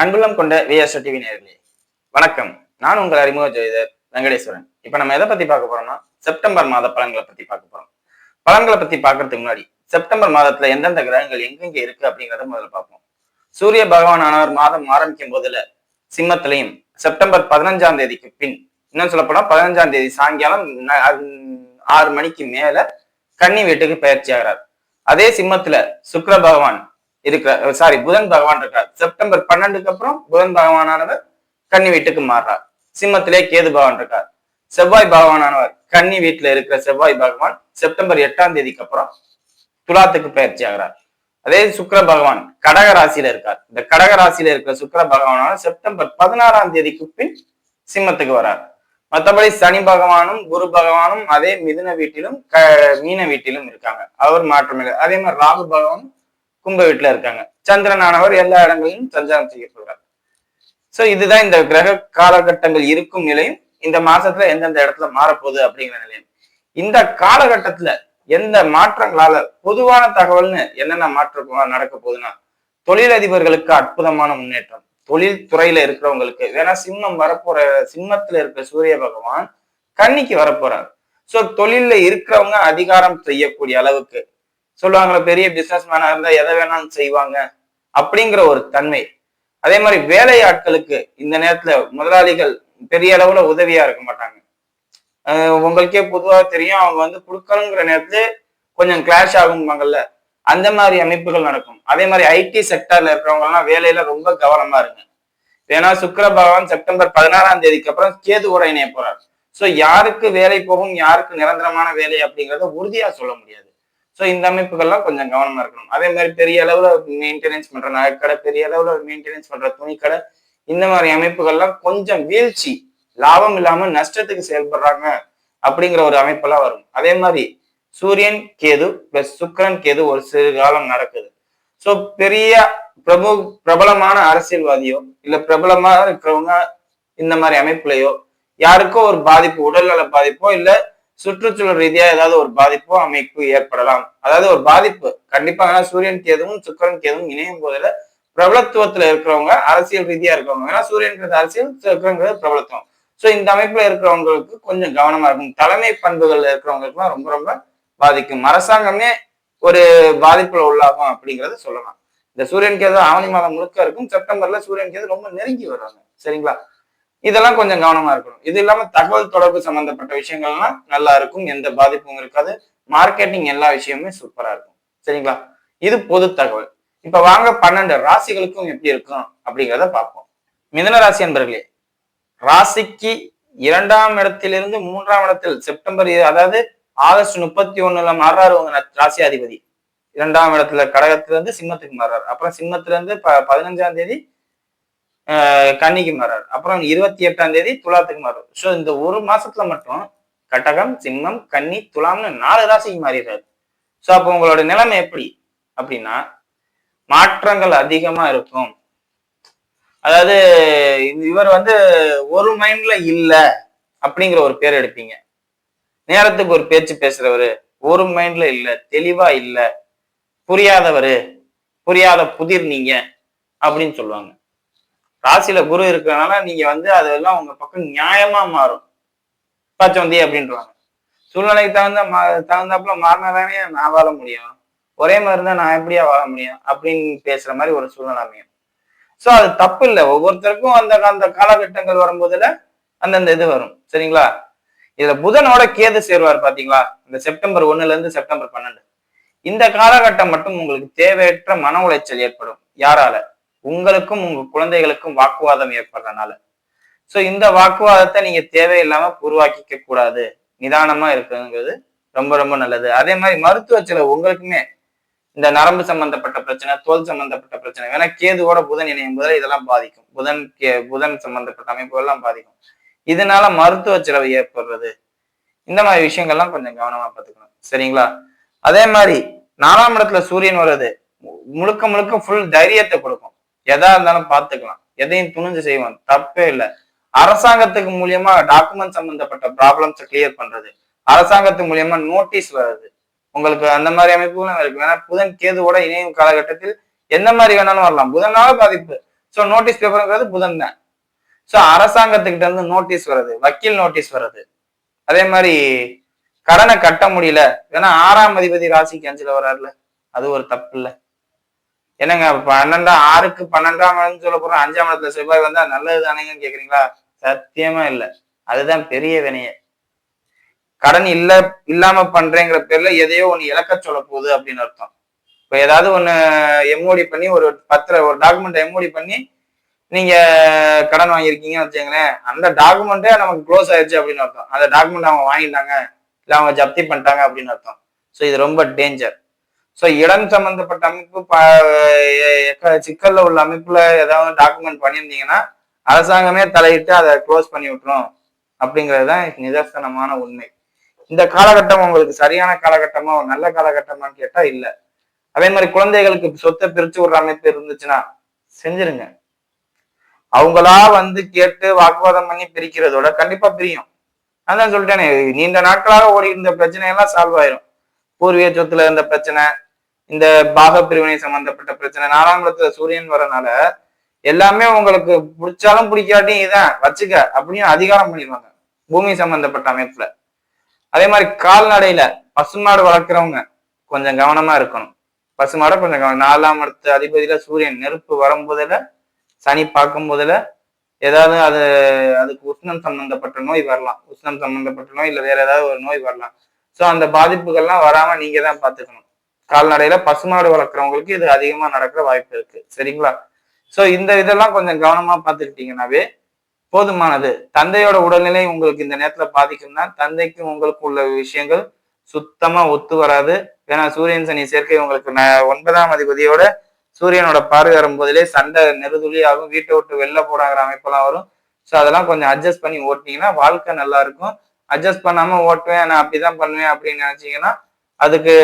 அன்புள்ளம் கொண்ட VSO TV நேர்களே வணக்கம். நான் உங்கள் அறிமுக ஜோதிடர் வெங்கடேஸ்வரன். இப்ப நம்ம எதை பத்தி பார்க்க போறோம்னா செப்டம்பர் மாத பலன்களை பத்தி பார்க்க போறோம். பலன்களை பத்தி பார்க்கறதுக்கு முன்னாடி செப்டம்பர் மாதத்துல எந்தெந்த கிரகங்கள் எங்கெங்க இருக்கு அப்படிங்கறத முதல்ல பார்ப்போம். சூரிய பகவான் ஆனவர் மாதம் ஆரம்பிக்கும் போதுல சிம்மத்திலையும் செப்டம்பர் பதினஞ்சாம் தேதிக்கு பின் இன்னும் சொல்ல போனா பதினஞ்சாம் தேதி சாயங்காலம் ஆறு மணிக்கு மேல கன்னி வீட்டுக்கு பயிற்சி ஆகிறார். அதே சிம்மத்துல சுக்கர பகவான் இருக்கிறார் சாரி புதன் பகவான் இருக்கார். செப்டம்பர் பன்னெண்டுக்கு அப்புறம் புதன் பகவானானவர் கன்னி வீட்டுக்கு மாறுறார். சிம்மத்திலே கேது பகவான் இருக்கார். செவ்வாய் பகவானானவர் கன்னி வீட்டுல இருக்கிற செவ்வாய் பகவான் செப்டம்பர் எட்டாம் தேதிக்கு அப்புறம் துலாத்துக்கு பயிற்சி ஆகிறார். அதே சுக்கிர பகவான் கடக ராசியில இருக்கார். இந்த கடக ராசியில இருக்கிற சுக்கர பகவானான செப்டம்பர் பதினாறாம் தேதிக்கு பின் சிம்மத்துக்கு வரார். மற்றபடி சனி பகவானும் குரு பகவானும் அதே மிதுன வீட்டிலும் க மீன வீட்டிலும் இருக்காங்க. அவர் மாற்றமில்லை அதே மாதிரி ராகு பகவானும் கும்ப வீட்டுல இருக்காங்க. சந்திரனானவர் எல்லா இடங்களிலும் சஞ்சாரம் செய்ய சொல்றார். சோ இதுதான் இந்த கிரக காலகட்டங்கள் இருக்கும் நிலையும் இந்த மாசத்துல எந்தெந்த இடத்துல மாறப்போகுது அப்படிங்கிற நிலையம். இந்த காலகட்டத்துல எந்த மாற்றங்களால பொதுவான தகவல்னு என்னென்ன மாற்றம் நடக்க போகுதுன்னா தொழிலதிபர்களுக்கு அற்புதமான முன்னேற்றம். தொழில் துறையில இருக்கிறவங்களுக்கு வேணா சிம்மம் வரப்போற சிம்மத்துல இருக்க சூரிய பகவான் கன்னிக்கு வரப்போறார். சோ தொழில்ல இருக்கிறவங்க அதிகாரம் செய்யக்கூடிய அளவுக்கு சொல்லுவாங்களே பெரிய பிசினஸ் மேனா இருந்தா எதை வேணாலும் செய்வாங்க அப்படிங்கிற ஒரு தன்மை. அதே மாதிரி வேலை ஆட்களுக்கு இந்த நேரத்துல முதலாளிகள் பெரிய அளவுல உதவியா இருக்க மாட்டாங்க. உங்களுக்கே பொதுவா தெரியும் அவங்க வந்து கொடுக்கணுங்கிற நேரத்துல கொஞ்சம் கிளாஷ் ஆகும்பாங்கல்ல அந்த மாதிரி அமைப்புகள் நடக்கும். அதே மாதிரி ஐடி செக்டர்ல இருக்கிறவங்கலாம் வேலையில ரொம்ப கவனமா இருங்க. ஏன்னா சுக்கர பகவான் செப்டம்பர் பதினாறாம் தேதிக்கு அப்புறம் கேது கூட இணைய போறார். ஸோ யாருக்கு வேலை போகும் யாருக்கு நிரந்தரமான வேலை அப்படிங்கிறத உறுதியா சொல்ல முடியாது. ஸோ இந்த அமைப்புகள்லாம் கொஞ்சம் கவனமா இருக்கணும். அதே மாதிரி பெரிய அளவுல மெயின்டெனன்ஸ் பண்ற நகைக்கடை பெரிய அளவுல மெயின்டெனன்ஸ் பண்ற துணிக்கடை இந்த மாதிரி அமைப்புகள்லாம் கொஞ்சம் வீழ்ச்சி லாபம் இல்லாம நஷ்டத்துக்கு செயல்படுறாங்க அப்படிங்கிற ஒரு அமைப்பெல்லாம் வரும். அதே மாதிரி சூரியன் கேது பிளஸ் சுக்கிரன் கேது ஒரு சிறு காலம் நடக்குது. ஸோ பெரிய பிரபு பிரபலமான அரசியல்வாதியோ இல்ல பிரபலமா இருக்கிறவங்க இந்த மாதிரி அமைப்புலையோ யாருக்கோ ஒரு பாதிப்பு உடல்நல பாதிப்போ இல்ல சுற்றுச்சூழல் ரீதியா ஏதாவது ஒரு பாதிப்போ அமைப்பு ஏற்படலாம். அதாவது ஒரு பாதிப்பு. கண்டிப்பா ஏன்னா சூரியன் கேதுவும் சுக்கரன் கேதுவும் இணையும் போதுல பிரபலத்துவத்துல இருக்கிறவங்க அரசியல் ரீதியா இருக்கிறவங்க. ஏன்னா சூரியன்கிறது அரசியல் சுக்கரங்கிறது பிரபலத்துவம். ஸோ இந்த அமைப்புல இருக்கிறவங்களுக்கு கொஞ்சம் கவனமா இருக்கும் தலைமை பண்புகள்ல இருக்கிறவங்களுக்குலாம் ரொம்ப ரொம்ப பாதிக்கும். அரசாங்கமே ஒரு பாதிப்புல உள்ளாகும் அப்படிங்கறத சொல்லலாம். இந்த சூரியன் கேது ஆவணி மாதம் முழுக்க இருக்கும். செப்டம்பர்ல சூரியன் கேது ரொம்ப நெருங்கி வருவாங்க சரிங்களா? இதெல்லாம் கொஞ்சம் கவனமா இருக்கணும். இது இல்லாம தகவல் தொடர்பு சம்பந்தப்பட்ட விஷயங்கள்லாம் நல்லா இருக்கும் எந்த பாதிப்பும் இருக்காது. மார்க்கெட்டிங் எல்லா விஷயமுமே சூப்பரா இருக்கும். சரிங்களா? இது பொது தகவல். இப்ப வாங்க பன்னெண்டு ராசிகளுக்கும் எப்படி இருக்கும் அப்படிங்கிறத பார்ப்போம். மிதன ராசி என்பர்களே ராசிக்கு இரண்டாம் இடத்திலிருந்து மூன்றாம் இடத்தில் செப்டம்பர் அதாவது ஆகஸ்ட் முப்பத்தி ஒண்ணுல மாறாரு உங்க ராசி ராசியாதிபதி இரண்டாம் இடத்துல கடகத்துல இருந்து சிம்மத்துக்கு மாறுறாரு. அப்புறம் சிம்மத்துல இருந்து ப பதினஞ்சாம் தேதி கன்னிக்கு மாறாரு. அப்புறம் இருபத்தி எட்டாம் தேதி துலாத்துக்கு மாறுறாரு ஸோ இந்த ஒரு மாசத்துல மட்டும் கடகம் சிம்மம் கன்னி துலாம்னு நாலு ராசிக்கு மாறிடுறாரு. ஸோ அப்போ உங்களோட நிலைமை எப்படி? அப்படின்னா மாற்றங்கள் அதிகமா இருக்கும். அதாவது இவர் வந்து ஒரு மைண்ட்ல இல்ல அப்படிங்கிற ஒரு பேர் எடுப்பீங்க. நேரத்துக்கு ஒரு பேச்சு பேசுறவரு ஒரு மைண்ட்ல இல்ல தெளிவா இல்ல புரியாதவரு புரியாத புதிர் நீங்க அப்படின்னு சொல்லுவாங்க. ராசியில குரு இருக்கிறதுனால நீங்க வந்து அதெல்லாம் உங்க பக்கம் நியாயமா மாறும். பச்சோந்தி அப்படின்றாங்க. சூழ்நிலைக்கு தகுந்த மா- தகுந்தாப்புல மாறினாதானே நான் வாழ முடியும். ஒரே மாதிரி தான் நான் எப்படியா வாழ முடியும்? அப்படின்னு பேசுற மாதிரி ஒரு சூழ்நிலை அமையும். சோ அது தப்பு இல்லை. ஒவ்வொருத்தருக்கும் அந்த அந்த காலகட்டங்கள் வரும்போதுல அந்தந்த இது வரும். சரிங்களா? இதுல புதனோட கேது சேருவார் பாத்தீங்களா? இந்த செப்டம்பர் ஒண்ணுல இருந்து செப்டம்பர் பன்னெண்டு. இந்த காலகட்டம் மட்டும் உங்களுக்கு தேவையற்ற மன உளைச்சல் ஏற்படும். யாரால? உங்களுக்கும் உங்க குழந்தைகளுக்கும் வாக்குவாதம் ஏற்படுறதுனால சோ இந்த வாக்குவாதத்தை நீங்க தேவையில்லாம உருவாக்கிக்க கூடாது. நிதானமா இருக்குங்கிறது ரொம்ப ரொம்ப நல்லது. அதே மாதிரி மருத்துவ செலவு உங்களுக்குமே இந்த நரம்பு சம்பந்தப்பட்ட பிரச்சனை தோல் சம்பந்தப்பட்ட பிரச்சனை வேணா கேதுவோட புதன் இணையும் போது இதெல்லாம் பாதிக்கும். புதன் கே புதன் சம்பந்தப்பட்ட அமைப்புகள்லாம் பாதிக்கும். இதனால மருத்துவ செலவு ஏற்படுறது. இந்த மாதிரி விஷயங்கள்லாம் கொஞ்சம் கவனமா பார்த்துக்கணும். சரிங்களா? அதே மாதிரி நாலாம் இடத்துல சூரியன் வர்றது முழுக்க முழுக்க ஃபுல் தைரியத்தை கொடுக்கும். எதா இருந்தாலும் பார்த்துக்கலாம். எதையும் துணிஞ்சு செய்வான். தப்பே இல்லை. அரசாங்கத்துக்கு மூலியமா டாக்குமெண்ட் சம்பந்தப்பட்ட ப்ராப்ளம்ஸை கிளியர் பண்றது. அரசாங்கத்து மூலியமா நோட்டீஸ் வர்றது. உங்களுக்கு அந்த மாதிரி அமைப்புகளும் இருக்கு. ஏன்னா புதன் கேதுவோட இணையும் காலகட்டத்தில் எந்த மாதிரி வேணாலும் வரலாம். புதனால பாதிப்பு. ஸோ நோட்டீஸ் பேப்பருங்கிறது புதன் தான். ஸோ அரசாங்கத்துக்கிட்ட இருந்து நோட்டீஸ் வருது வக்கீல் நோட்டீஸ் வருது அதே மாதிரி கடனை கட்ட முடியல. ஏன்னா ஆறாம் அதிபதி ராசிக்கு அஞ்சுல வர்றாருல. அது ஒரு தப்பு இல்ல. என்னங்க பன்னெண்டாம் ஆறுக்கு பன்னெண்டாம் இடம்னு சொல்ல போறோம் அஞ்சாம் இடத்துல செவ்வாய் வந்தா நல்லது தானேங்கன்னு கேக்குறீங்களா? சத்தியமா இல்ல. அதுதான் பெரிய வினைய. கடன் இல்ல இல்லாம பண்றேங்கிற பேர்ல எதையோ ஒண்ணு இழக்க சொல்ல போகுது அப்படின்னு அர்த்தம். இப்ப ஏதாவது ஒண்ணு எம்ஓடி பண்ணி ஒரு பத்திர ஒரு டாக்குமெண்ட் எம்ஓடி பண்ணி நீங்க கடன் வாங்கியிருக்கீங்கன்னு வச்சுங்களேன் அந்த டாக்குமெண்ட்டே நமக்கு க்ளோஸ் ஆயிடுச்சு அப்படின்னு அர்த்தம். அந்த டாக்குமெண்ட் அவங்க வாங்கிட்டாங்க இல்லை அவங்க ஜப்தி பண்ணிட்டாங்க அப்படின்னு அர்த்தம். ஸோ இது ரொம்ப டேஞ்சர் ஸோ இடம் சம்பந்தப்பட்ட அமைப்பு ப- சிக்கல்ல உள்ள அமைப்புல ஏதாவது டாக்குமெண்ட் பண்ணியிருந்தீங்கன்னா அரசாங்கமே தலையிட்டு அதை க்ளோஸ் பண்ணி விட்டுரும். அப்படிங்கிறது தான் நிதர்சனமான உண்மை. இந்த காலகட்டம் உங்களுக்கு சரியான காலகட்டமா ஒரு நல்ல காலகட்டமான்னு கேட்டா இல்லை. அதே மாதிரி குழந்தைகளுக்கு சொத்தை பிரிச்சு விடுற அமைப்பு இருந்துச்சுன்னா செஞ்சிருங்க. அவங்களா வந்து கேட்டு வாக்குவாதம் பண்ணி பிரிக்கிறதோட கண்டிப்பா பிரியும். அதான் சொல்லிட்டேனே நீண்ட நாட்களாக ஓடி இருந்த பிரச்சனை எல்லாம் சால்வ் ஆயிரும். பூர்வீக சொத்துல இருந்த பிரச்சனை இந்த பாக பிரிவினை சம்பந்தப்பட்ட பிரச்சனை நாலாம் இடத்துல சூரியன் வரனால எல்லாமே உங்களுக்கு பிடிச்சாலும் பிடிக்காட்டியும் இதான் வச்சுக்க அப்படின்னு அதிகாரம் பண்ணிடுவாங்க பூமி சம்பந்தப்பட்ட அமைப்புல. அதே மாதிரி கால்நடையில பசுமாடு வளர்க்குறவங்க கொஞ்சம் கவனமா இருக்கணும். பசுமாடை கொஞ்சம் கவனம். நாலாம் இடத்து அதிபதியில சூரியன் நெருப்பு வரும்போதுல சனி பார்க்கும் போதுல ஏதாவது அது அதுக்கு உஷ்ணம் சம்பந்தப்பட்ட நோய் வரலாம். உஷ்ணம் சம்பந்தப்பட்ட நோய் இல்லை வேற ஏதாவது ஒரு நோய் வரலாம். ஸோ அந்த பாதிப்புகள்லாம் வராம நீங்க தான் பார்த்துக்கணும் கால்நடையில பசுமாடு வளர்க்குறவங்களுக்கு இது அதிகமா நடக்கிற வாய்ப்பு இருக்கு. சரிங்களா? சோ இந்த இதெல்லாம் கொஞ்சம் கவனமா பார்த்துக்கிட்டீங்கன்னாவே போதுமானது. தந்தையோட உடல்நிலை உங்களுக்கு இந்த நேரத்துல பாதிக்கும்னா தந்தைக்கும் உங்களுக்கு உள்ள விஷயங்கள் சுத்தமா ஒத்து வராது. ஏன்னா சூரியன் சனி சேர்க்கை உங்களுக்கு ந- ஒன்பதாம் அதிபதியோட சூரியனோட பார்வை வரும்போதிலே சண்டை நெருதுளி ஆகும். வீட்டை விட்டு வெளில போடாங்கிற அமைப்பெல்லாம் வரும். ஸோ அதெல்லாம் கொஞ்சம் அட்ஜஸ்ட் பண்ணி ஓட்டினீங்கன்னா வாழ்க்கை நல்லா இருக்கும். அட்ஜஸ்ட் பண்ணாம ஓட்டுவேன் நான் அப்படிதான் பண்ணுவேன் அப்படின்னு நினைச்சீங்கன்னா அதுக்கு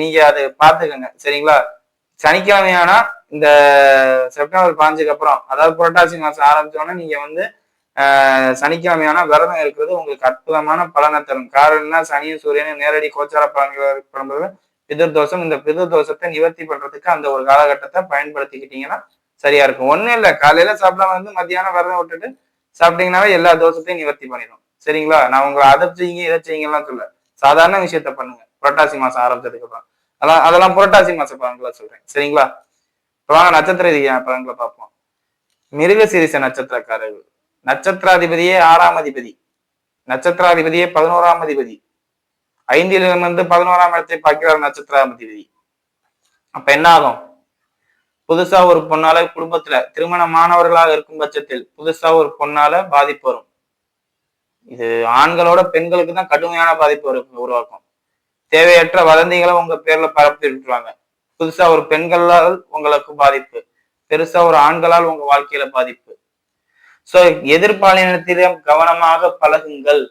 நீங்க அதை பார்த்துக்கோங்க. சரிங்களா? சனிக்கிழமையானா இந்த செப்டம்பர் பாஞ்சுக்கு அப்புறம் அதாவது புரட்டாசி மாசம் ஆரம்பிச்சோன்னா நீங்க வந்து ஆஹ், விரதம் இருக்கிறது உங்களுக்கு அற்புதமான பலனை தரும். காரணம்னா சனியும் சூரியனும் நேரடி கோச்சார பலன்கள் பண்ணும்போது பிதிர் தோஷம் இந்த பிதிர் தோஷத்தை நிவர்த்தி பண்றதுக்கு அந்த ஒரு காலகட்டத்தை பயன்படுத்திக்கிட்டீங்கன்னா சரியா இருக்கும். ஒண்ணும் இல்லை காலையில சாப்பிடாம வந்து மத்தியானம் விரதம் விட்டுட்டு சாப்பிட்டீங்கன்னாவே எல்லா தோஷத்தையும் நிவர்த்தி பண்ணிடும். சரிங்களா? நான் உங்களை அதை செய்யுங்க இதை செய்யுங்கலாம் சொல்ல. சாதாரண விஷயத்த பண்ணுங்க. புரட்டாசி மாசம் ஆரம்பிச்சதுக்கு அப்புறம். அதெல்லாம் அதெல்லாம் புரட்டாசி மாச பலன்களை சொல்றேன். சரிங்களா? இப்போ வாங்க நட்சத்திர ரீதியான பலன்களை பார்ப்போம். மிருக சிரிச நட்சத்திரக்காரர்கள். நட்சத்திராதிபதியே ஆறாம் அதிபதி. நட்சத்திராதிபதியே பதினோராம் அதிபதி. ஐந்திலிருந்து பதினோராம் இடத்தை பார்க்கிறார் நட்சத்திராதிபதி. அப்ப என்ன ஆகும்? புதுசா ஒரு பொண்ணால குடும்பத்துல திருமணமானவர்களாக இருக்கும் பட்சத்தில் புதுசா ஒரு பொண்ணால பாதிப்பு வரும். இது ஆண்களோட பெண்களுக்கு தான் கடுமையான பாதிப்பு வரும் உருவாக்கும். தேவையற்ற வதந்திகளை உங்க பேர்ல பரப்பி விட்டுருவாங்க. புதுசா ஒரு பெண்களால் உங்களுக்கு பாதிப்பு. பெருசா ஒரு ஆண்களால் உங்க வாழ்க்கையில பாதிப்பு. சோ எதிர்பாலினத்திலும் கவனமாக பழகுங்கள்.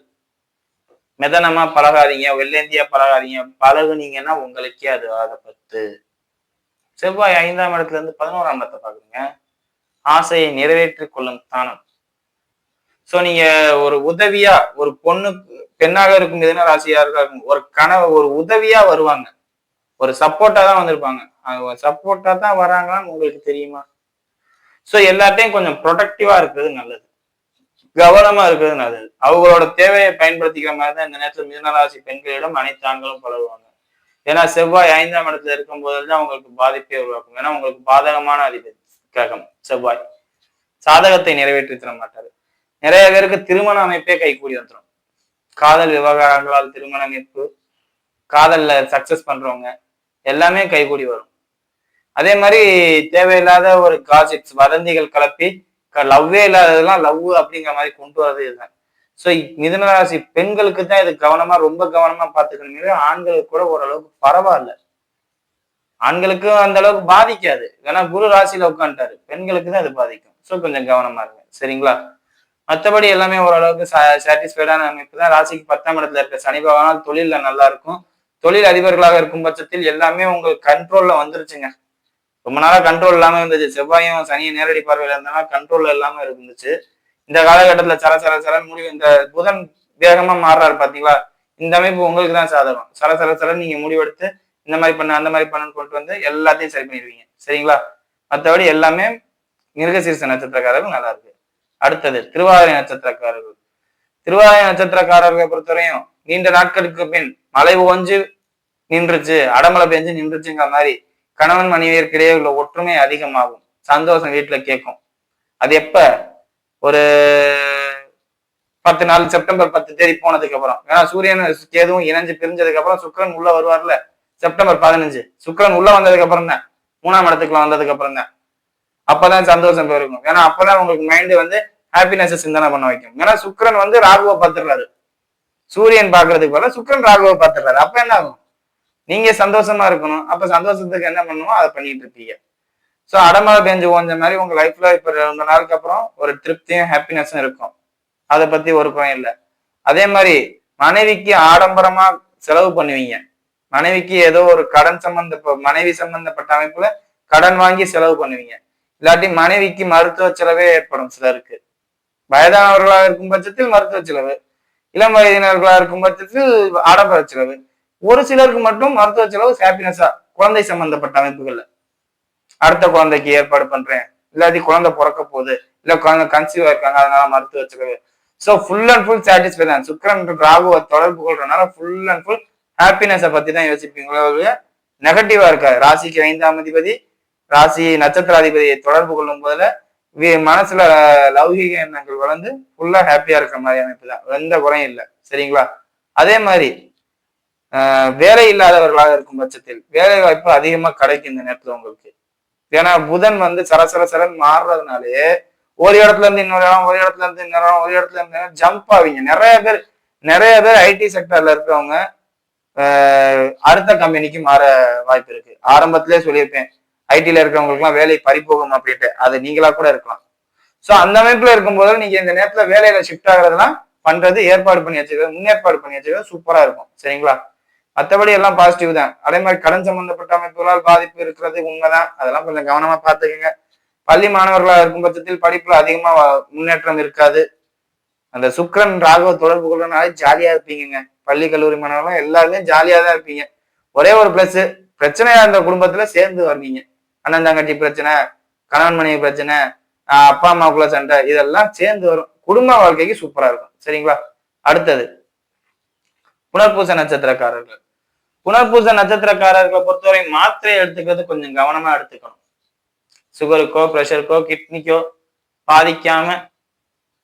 மெதனமா பழகாதீங்க. வெள்ளேந்தியா பழகாதீங்க. பழகுனீங்கன்னா உங்களுக்கே அது ஆகப்பத்து செவ்வாய் ஐந்தாம் இடத்துல இருந்து பதினோராம் இடத்தை பாக்குறீங்க ஆசையை நிறைவேற்றிக் கொள்ளும் தானம் சோ நீங்க ஒரு உதவியா ஒரு பொண்ணுக்கு பெண்ணாக இருக்கும் மிதன ராசியா இருக்கும். ஒரு கனவு ஒரு உதவியா வருவாங்க. ஒரு சப்போர்ட்டா தான் வந்திருப்பாங்க. சப்போர்ட்டா தான் வராங்களான்னு உங்களுக்கு தெரியுமா? சோ எல்லாத்தையும் கொஞ்சம் ப்ரொடக்டிவா இருக்கிறது நல்லது. கவனமா இருக்கிறது நல்லது. அவங்களோட தேவையை பயன்படுத்திக்கிற மாதிரி தான் இந்த நேரத்தில் மிதனராசி பெண்களிடம் அனைத்து ஆண்களும் பழகுவாங்க. ஏன்னா செவ்வாய் ஐந்தாம் இடத்துல இருக்கும் போதுதான் உங்களுக்கு பாதிப்பே உருவாக்கும். ஏன்னா உங்களுக்கு பாதகமான அதிபதி கிரகம் செவ்வாய். சாதகத்தை நிறைவேற்றி தர மாட்டாரு. நிறைய பேருக்கு திருமண அமைப்பே கைகூடி வந்துடும் காதல் விவகாரங்களால் திருமண அமைப்பு காதல்ல சக்சஸ் பண்றவங்க எல்லாமே கைகூடி வரும். அதே மாதிரி தேவையில்லாத ஒரு காசிப்ஸ் வதந்திகள் கலப்பி லவ்வே இல்லாததெல்லாம் லவ் அப்படிங்கிற மாதிரி கொண்டு வரது இதுதான். ஸோ மிதனராசி பெண்களுக்கு தான் இது கவனமா ரொம்ப கவனமா பார்த்துக்கணுமே. ஆண்களுக்கு கூட ஓரளவுக்கு பரவாயில்ல. ஆண்களுக்கும் அந்த அளவுக்கு பாதிக்காது. ஏன்னா குரு ராசியில உட்காந்துட்டாரு பெண்களுக்கு தான் இது பாதிக்கும். ஸோ கொஞ்சம் கவனமா இருங்க. சரிங்களா? மற்றபடி எல்லாமே ஓரளவுக்கு சாட்டிஸ்ஃபைடான அமைப்பு தான். ராசிக்கு பத்தாம் இடத்துல இருக்க சனி பகவானால் தொழில்ல நல்லா இருக்கும் தொழில் அதிபர்களாக இருக்கும் பட்சத்தில் எல்லாமே உங்களுக்கு கண்ட்ரோல்ல வந்துருச்சுங்க. ரொம்ப நாளா கண்ட்ரோல் இல்லாம இருந்துச்சு. செவ்வாயும் சனியும் நேரடி பார்வையில இருந்தாலும் கண்ட்ரோல்ல இல்லாம இருந்துச்சு. இந்த காலகட்டத்துல சர சர சரன் முடிவு இந்த புதன் வேகமா மாறுறாரு பாத்தீங்களா? இந்த அமைப்பு உங்களுக்கு தான் சாதகம். சர சர நீங்க முடிவெடுத்து இந்த மாதிரி பண்ண அந்த மாதிரி பண்ணுன்னு கொண்டு வந்து எல்லாத்தையும் சரி பண்ணிடுவீங்க. சரிங்களா? மற்றபடி எல்லாமே மிருகசீரிச நட்சத்திரக்காரர்கள் நல்லா இருக்கு. அடுத்தது திருவாதிரை நட்சத்திரக்காரர்கள். திருவாதிரை நட்சத்திரக்காரர்களை பொறுத்தவரையும் நீண்ட நாட்களுக்கு பின் மழை ஓஞ்சு நின்றுச்சு அடமலை பெஞ்சு நின்றுச்சுங்கிற மாதிரி கணவன் மனைவியர்க்கிடையே உள்ள ஒற்றுமை அதிகமாகும். சந்தோஷம் வீட்டுல கேட்கும். அது எப்ப? ஒரு பத்து நாள் செப்டம்பர் பத்து தேதி போனதுக்கு அப்புறம். ஏன்னா சூரியன் கேதுவும் இணைஞ்சு பிரிஞ்சதுக்கு அப்புறம் சுக்கரன் உள்ள வருவார்ல. செப்டம்பர் பதினஞ்சு. சுக்கரன் உள்ள வந்ததுக்கு அப்புறம் தான் மூணாம் இடத்துக்குள்ள வந்ததுக்கு அப்புறம் தான் அப்பதான் சந்தோஷம் பெருகும். ஏன்னா அப்பதான் உங்களுக்கு மைண்ட் வந்து ஹாப்பினஸ் சிந்தனை பண்ண வைக்கும். ஏன்னா சுக்கரன் வந்து ராகுவை பார்த்துடுறாரு. சூரியன் பாக்குறதுக்கு போல சுக்கிரன் ராகுவை பார்த்துடுறாரு. அப்ப என்ன ஆகும்? நீங்க சந்தோஷமா இருக்கணும். அப்ப சந்தோஷத்துக்கு என்ன பண்ணுமோ அதை பண்ணிட்டு இருப்பீங்க. ஸோ அடமழை பெஞ்சு ஓஞ்ச மாதிரி உங்க லைஃப்ல இப்ப ரெண்டு நாளுக்கு அப்புறம் ஒரு திருப்தியும் ஹாப்பினஸும் இருக்கும். அதை பத்தி ஒரு குறையும் இல்லை. அதே மாதிரி மனைவிக்கு ஆடம்பரமா செலவு பண்ணுவீங்க. மனைவிக்கு ஏதோ ஒரு கடன் சம்பந்த மனைவி சம்பந்தப்பட்ட அமைப்புல கடன் வாங்கி செலவு பண்ணுவீங்க. இல்லாட்டி மனைவிக்கு மருத்துவ செலவே ஏற்படும் சிலருக்கு. வயதானவர்களாக இருக்கும் பட்சத்தில் மருத்துவ செலவு. இளம் வயதினர்களாக இருக்கும் பட்சத்தில் ஆடம்பர செலவு. ஒரு சிலருக்கு மட்டும் மருத்துவ செலவு ஹாப்பினஸா குழந்தை சம்பந்தப்பட்ட அமைப்புகள்ல. அடுத்த குழந்தைக்கு ஏற்பாடு பண்றேன். இல்லாட்டி குழந்தை பிறக்க போகுது. இல்ல குழந்தை கன்சீவா இருக்காங்க அதனால மருத்துவ செலவு. So full and full satisfy தான் சுக்கரன் ராகுவை தொடர்பு கொள்றதுனால ஃபுல் அண்ட் ஃபுல் ஹாப்பினஸை பத்தி தான் யோசிப்பீங்களோ நெகட்டிவா இருக்காது. ராசிக்கு ஐந்தாம் அதிபதி ராசி நட்சத்திராதிபதியை தொடர்பு கொள்ளும் போதுல மனசுல லௌகிக எண்ணங்கள் வளர்ந்து ஃபுல்லா ஹாப்பியா இருக்கிற மாதிரி அமைப்பு தான். எந்த குறையும் இல்லை. சரிங்களா? அதே மாதிரி வேலை இல்லாதவர்களாக இருக்கும் பட்சத்தில் வேலை வாய்ப்பு அதிகமா கிடைக்கும் இந்த நேரத்துல உங்களுக்கு. ஏன்னா புதன் வந்து சரசர சரன் மாறுறதுனாலே ஒரு இடத்துல இருந்து இன்னொரு இடம் ஒரு இடத்துல இருந்து இன்னொரு இடம் ஒரு இடத்துல இருந்து ஜம்ப் ஆவீங்க. நிறைய பேர் நிறைய பேர் ஐடி செக்டர்ல இருக்கிறவங்க அடுத்த கம்பெனிக்கு மாற வாய்ப்பு இருக்கு. ஆரம்பத்திலே சொல்லியிருப்பேன் ஐடியில் இருக்கிறவங்களுக்குலாம் வேலை பறிபோகும் அப்படின்ட்டு. அது நீங்களா கூட இருக்கலாம். ஸோ அந்த அமைப்புல இருக்கும்போது நீங்க இந்த நேரத்துல வேலையில ஷிஃப்ட் ஆகுறதெல்லாம் பண்றது ஏற்பாடு பண்ணி வச்சுக்கிறது முன்னேற்பாடு பண்ணி வச்சுக்கிறது சூப்பரா இருக்கும். சரிங்களா? மற்றபடி எல்லாம் பாசிட்டிவ் தான். அதே மாதிரி கடன் சம்பந்தப்பட்ட அமைப்புகளால் பாதிப்பு இருக்கிறது உண்மைதான். அதெல்லாம் கொஞ்சம் கவனமா பார்த்துக்கங்க. பள்ளி மாணவர்களாக இருக்கும் பட்சத்தில் படிப்புல அதிகமா முன்னேற்றம் இருக்காது. அந்த சுக்கரன் ராகவ தொடர்பு கொள்ளனாலே ஜாலியா இருப்பீங்கங்க. பள்ளி கல்லூரி மாணவர்கள் எல்லாருமே ஜாலியா தான் இருப்பீங்க. ஒரே ஒரு பிளஸ் பிரச்சனையா இருந்த குடும்பத்துல சேர்ந்து வருவீங்க. அண்ணன் தங்கச்சி பிரச்சனை கணவன் மனைவி பிரச்சனை அப்பா அம்மாக்குள்ள சண்டை இதெல்லாம் சேர்ந்து வரும். குடும்ப வாழ்க்கைக்கு சூப்பரா இருக்கும். சரிங்களா? அடுத்தது புனர்பூச நட்சத்திரக்காரர்கள். புனர்பூச நட்சத்திரக்காரர்களை பொறுத்தவரை மாத்திரை எடுத்துக்கிறது கொஞ்சம் கவனமா எடுத்துக்கணும். சுகருக்கோ ப்ரெஷருக்கோ கிட்னிக்கோ பாதிக்காம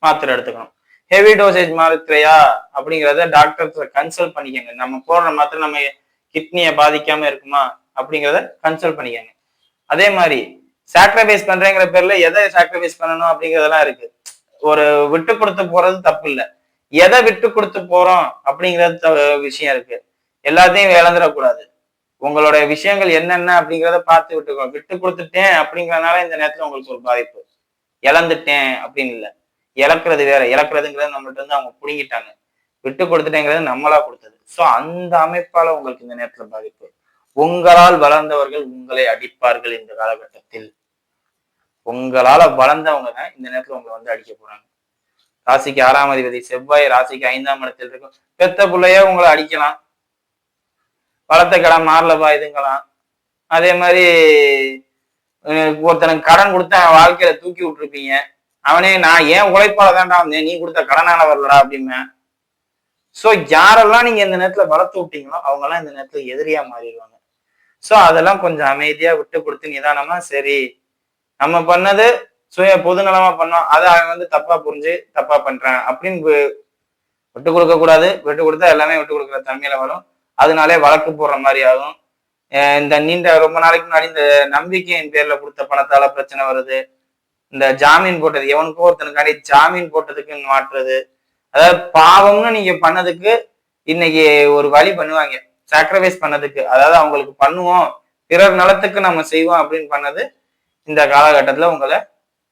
மாத்திரை எடுத்துக்கணும். ஹெவி டோசேஜ் மாத்திரையா அப்படிங்கிறத டாக்டர் கன்சல்ட் பண்ணிக்கோங்க. நம்ம போடுற மாத்திரை நம்ம கிட்னியை பாதிக்காம இருக்குமா அப்படிங்கிறத கன்சல்ட் பண்ணிக்கோங்க. அதே மாதிரி சாக்ரிஃபைஸ் பண்றேங்கிற பேர்ல எதை சாக்ரிஃபைஸ் பண்ணணும் அப்படிங்கிறதெல்லாம் இருக்கு. ஒரு விட்டு கொடுத்து போறது தப்பு இல்லை எதை விட்டு கொடுத்து போறோம் அப்படிங்கிறது விஷயம் இருக்கு. எல்லாத்தையும் இழந்துடக்கூடாது. உங்களோட விஷயங்கள் என்னென்ன அப்படிங்கிறத பார்த்து விட்டுக்கோ விட்டு கொடுத்துட்டேன் அப்படிங்கறதுனால இந்த நேரத்துல உங்களுக்கு ஒரு பாதிப்பு. இழந்துட்டேன் அப்படின்னு இல்லை. இழக்கிறது வேற. இழக்கிறதுங்கிறது நம்மள்ட்ட இருந்து அவங்க புடுங்கிட்டாங்க. விட்டு கொடுத்துட்டேங்கிறது நம்மளா கொடுத்தது. சோ அந்த அமைப்பால உங்களுக்கு இந்த நேரத்துல பாதிப்பு. உங்களால் வளர்ந்தவர்கள் உங்களை அடிப்பார்கள் இந்த காலகட்டத்தில். உங்களால வளர்ந்தவங்க தான் இந்த நேரத்துல உங்களை வந்து அடிக்க போறாங்க. ராசிக்கு ஆறாம் அதிபதி செவ்வாய் ராசிக்கு ஐந்தாம் இடத்தில் இருக்கும். பெத்த பிள்ளைய உங்களை அடிக்கலாம். வளர்த்த கடன் மாறலப்பா இதுங்களாம் அதே மாதிரி ஒருத்தனுக்கு கடன் கொடுத்த அவன் வாழ்க்கையில தூக்கி விட்டுருப்பீங்க. அவனே நான் ஏன் உழைப்பால தான்டா வந்தேன் நீ கொடுத்த கடனால வரலடா அப்படிமே சோ யாரெல்லாம் நீங்க இந்த நேரத்துல வளர்த்து விட்டீங்களோ அவங்கெல்லாம் இந்த நேரத்துல எதிரியா மாறிடுவாங்க. ஸோ அதெல்லாம் கொஞ்சம் அமைதியா விட்டு கொடுத்து நிதானமா சரி நம்ம பண்ணது சுய பொதுநலமா பண்ணோம். அதை அவன் வந்து தப்பா புரிஞ்சு தப்பா பண்றான். அப்படின்னு விட்டு கொடுக்க கூடாது. விட்டு கொடுத்தா எல்லாமே விட்டு கொடுக்குற தன்மையில வரும். அதனாலே வழக்கு போடுற மாதிரி ஆகும். இந்த நீண்ட ரொம்ப நாளைக்கு முன்னாடி இந்த நம்பிக்கையின் பேர்ல கொடுத்த பணத்தால பிரச்சனை வருது. இந்த ஜாமீன் போட்டது எவனுக்கோ ஒருத்தனுக்காண்டி ஜாமீன் போட்டதுக்கு மாற்றுறது அதாவது பாவம்னு நீங்க பண்ணதுக்கு இன்னைக்கு ஒரு வழி பண்ணுவாங்க. சாக்ரிஃபைஸ் பண்ணதுக்கு. அதாவது அவங்களுக்கு பண்ணுவோம் பிறர் நலத்துக்கு நம்ம செய்வோம் அப்படின்னு பண்ணது இந்த காலகட்டத்துல உங்களை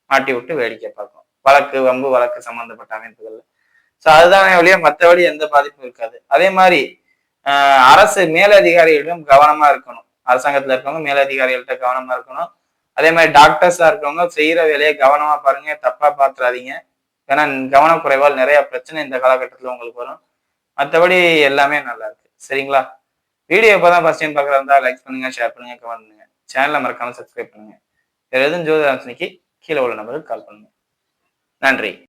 மாட்டி விட்டு வேடிக்கை பார்க்கும். வழக்கு வம்பு வழக்கு சம்மந்தப்பட்ட அமைப்புகள்ல. ஸோ அதுதானே வழியா மற்றபடி எந்த பாதிப்பும் இருக்காது. அதே மாதிரி ஆஹ் அரசு மேலதிகாரிகளிடம் கவனமா இருக்கணும். அரசாங்கத்துல இருக்கவங்க மேலதிகாரிகள்கிட்ட கவனமா இருக்கணும். அதே மாதிரி டாக்டர்ஸா இருக்கவங்க செய்யற வேலையை கவனமா பாருங்க. தப்பா பாத்துறாதீங்க. ஏன்னா கவனக்குறைவால் நிறைய பிரச்சனை இந்த காலகட்டத்துல உங்களுக்கு வரும். மற்றபடி எல்லாமே நல்லா இருக்கு. சரிங்களா? வீடியோ இப்போதான் ஃபர்ஸ்ட் டைம் பார்க்குறா இருந்தால் லைக் பண்ணுங்க ஷேர் பண்ணுங்க கமெண்ட் பண்ணுங்க. சேனலை மறக்காம சப்ஸ்கிரைப் பண்ணுங்க. வேறு எதுவும் ஜோதி ஆலோசனைக்கு கீழே உள்ள நம்பருக்கு கால் பண்ணுங்க. நன்றி.